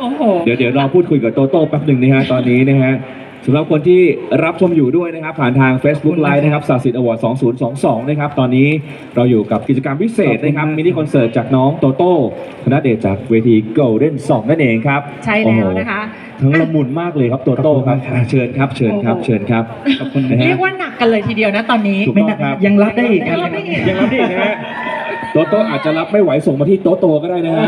โอ้โห เดี๋ยวเดี๋ยวเราพูดคุยกับโตโต้แป๊บหนึ่งนะฮะตอนนี้นะฮะสำหรับคนที่รับชมอยู่ด้วยนะครับ ผ่านทาง Facebook Live นะครับสาสิทธิ์อวอร์ด2022 นะครับ ตอนนี้เราอยู่กับกิจกรรมพิเศษนะครับ มินิคอนเสิร์ตจากน้องโตโต้ธนเดชจากเวที Golden Song นั่นเองครับใช่แล้วนะคะ โอ้โหทั้งละมุนมากเลยครับโตโต้ครับอะเชิญครับเชิญครับโอ้โหเชิญครับขอบคุณนะฮะ เรียกว่าหนักกันเลยทีเดียวนะตอนนี้ ถูกต้องครับ ยังรับได้อีกครับยังรับได้อีกยังรับได้อีกนะฮะโตโต้อาจจะรับไม่ไหวส่งมาที่โตโต้ก็ได้นะฮะ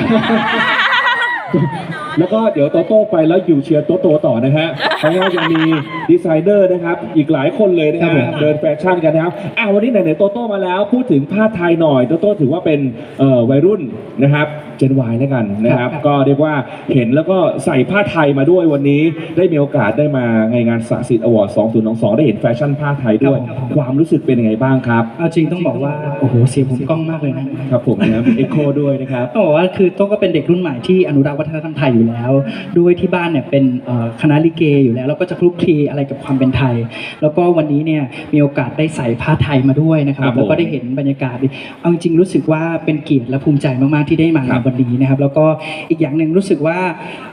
แล้วก็เดี๋ยวโตโต้ไปแล้วอยู่เชียร์โตโต้ต่อนะฮะเพราะว่ายังมีดีไซเนอร์นะครับ อีกหลายคนเลยนะครัฮะบผม เดินแฟชั่นกันนะครับอะวันนี้ไหนๆโตโต้มาแล้ว พูดถึงผ้าไทยหน่อยโตโต้ถือว่าเป็นเอ่อวัยรุ่นนะครับเจนวายแล้วกันนะครับ ก็เรียกว่าเห็นแล้วก็ใส่ผ้าไทยมาด้วยวันนี้ได้มีโอกาสได้มาในงานสะสิทธิ์อวอร์ด2022 ได้เห็นแฟชั่นผ้าไทยด้วยความรู้สึกเป็นยังไงบ้างครับ เอาจริงต้องบอกว่าโอ้โหเสียงผมกล้องมากเลยนะครับผมนะครับเอ็กโคด้วยนะครับ ต้องบอกว่าคือโต้องก็เป็นเด็กรุ่นใหม่ที่อนุรักษ์วัฒนธรรมไทยอยู่แล้ว ด้วยที่บ้านเนี่ยเป็นเอ่อคณะลิเกอยู่แล้วแล้วก็จะคลุกคลีอะไรกับความเป็นไทย แล้วก็วันนี้เนี่ยมีโอกาสได้ใส่ผ้าไทยมาด้วยนะครับครับผมแล้วก็ได้เห็นบรรยากาศเอาจริงๆรู้สึกว่าเป็นเกียรติและภูมิใจมากๆที่ได้มาครัในบวันนี้นะครับ แล้วก็อีกอย่างหนึ่งรู้สึกว่า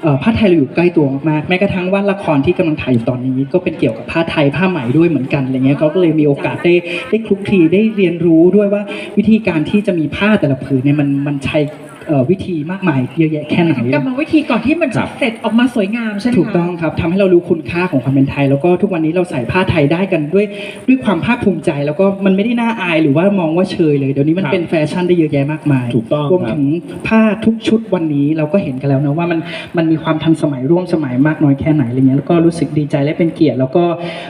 เอ่อผ้าไทยเราอยู่ใกล้ตัวมากๆแม้กระทั่งว่าละครที่กำลังถ่ายอยู่ตอนนี้ ก็เป็นเกี่ยวกับผ้าไทยผ้าไหมด้วยเหมือนกันอะไรเงี้ยเขาก็เลยมีโอกาสได้ได้คลุกคลีได้เรียนรู้ด้วยว่าวิธีการที่จะมีผ้าแต่ละผืนเนี่ยมันมันใช้เอ่อ วิธีมากมายเยอะแยะแค่ไหนกรรมวิธีก่อนที่มันครัจะบเสร็จออกมาสวยงามใช่ไหมคะถูกต้องครับทำให้เรารู้คุณค่าของความเป็นไทย แล้วก็ทุกวันนี้เราใส่ผ้าไทยได้กันด้วยด้วยความภาคภูมิใจ แล้วก็มันไม่ได้น่าอายหรือว่ามองว่าเชยเลยเดี๋ยวนี้มันครับเป็นแฟชั่นได้เยอะแยะมากมายถูกต้องรวมครับถึงผ้าทุกชุดวันนี้เราก็เห็นกันแล้วนะว่ามันมันมีความทันสมัยร่วมสมัยมากน้อยแค่ไหนอะไรเงี้ยแล้วก็รู้สึกดีใจและเป็นเกียรติ แล้วก็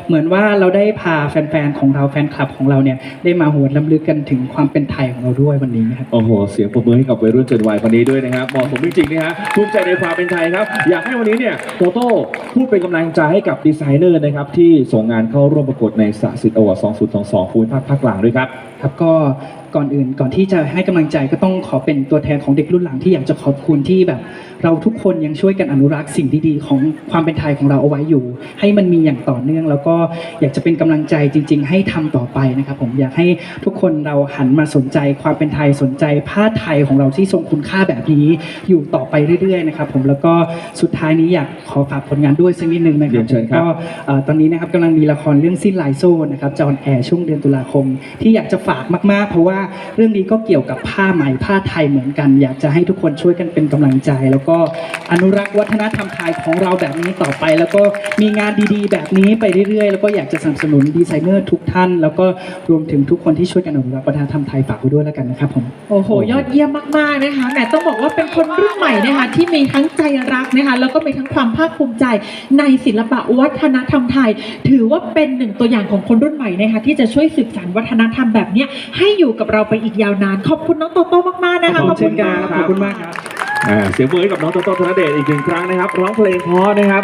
เหมือนว่าเราได้พาแฟนๆของเราแฟนคลับของเราเนี่ยได้มาหวนลำลึกกันถึงความเป็นไทยของเราด้วยวันนี้นะครับโอ้โหเสียงปรบมือให้กับวัยรุ่นเจนวายคนนี้ด้วยนะครับเหมาะสมจริงๆนะฮะภูมิใจในความเป็นไทยครับ อยากให้วันนี้เนี่ยโตโต้พูดเป็นกำลังใจให้กับดีไซเนอร์นะครับที่ส่งงานเข้าร่วมประกวดในสาสิทธิ์อวอร์ด2022ภูมิภาคภาคกลางด้วยครับ ครับก็ ก่อนอื่น ก่อนที่จะให้กำลังใจก็ต้องขอเป็นตัวแทนของเด็กรุ่นหลังที่อยากจะขอบคุณที่แบบ เราทุกคนยังช่วยกันอนุรักษ์สิ่งดีๆของความเป็นไทยของเราเอาไว้อยู่ ให้มันมีอย่างต่อเนื่อง แล้วก็อยากจะเป็นกำลังใจจริง ๆ ให้ทำต่อไปนะครับ ผมอยากให้ทุกคนเราหันมาสนใจความเป็นไทยสนใจผ้าไทยของเราที่ทรงคุณค่าแบบนี้อยู่ต่อไปเรื่อยๆนะครับผมแล้วก็สุดท้ายนี้อยากขอฝากผลงานด้วยสักนิดนึงนะคเรีรัยนเชิญครับ ก็เอ่อตอนนี้นะครับกำลังมีละครเรื่องสิ้นลายโซ่นะครับจะออนแอร์ช่วงเดือนตุลาคม ที่อยากจะฝากมากๆ เพราะว่าเรื่องนี้ก็เกี่ยวกับผ้าไหมผ้าไทยเหมือนกัน อยากจะให้ทุกคนช่วยกันเป็นกำลังใจ แล้วก็อนุรักษ์วัฒนธรรมไทยของเราแบบนี้ต่อไป แล้วก็มีงานดีๆ แบบนี้ไปเรื่อยๆ แล้วก็อยากจะสนับสนุนดีไซเนอร์ทุกท่าน แล้วก็รวมถึงทุกคนที่ช่วยกันอนุรักษ์วัฒนธรรมไทยฝากไว้ด้วยแล้วกันนะครับผม โอ้โห ยอดเยี่ยมมาก ๆ นะคะแหมต้องบอกว่าเป็นคนรุ่นใหม่นะคะที่มีทั้งใจรักนะคะแล้วก็มีทั้งความภาคภูมิใจในศิลปะวัฒนธรรมไทย ถือว่าเป็นหนึ่งตัวอย่างของคนรุ่นใหม่นะคะที่จะช่วยสืบสานวัฒนธรรมแบบเนี้ยให้อยู่กับเราไปอีกยาวนาน ขอบคุณน้องโตโต้มากๆนะคะขอบคุณเช่นกันมากขอบคุณมากครับอ่าเสียงปรบมือให้กับน้องโตโต้ธนเดชอีกหนึ่งครั้งนะครับร้องเพลงเพราะนะครับ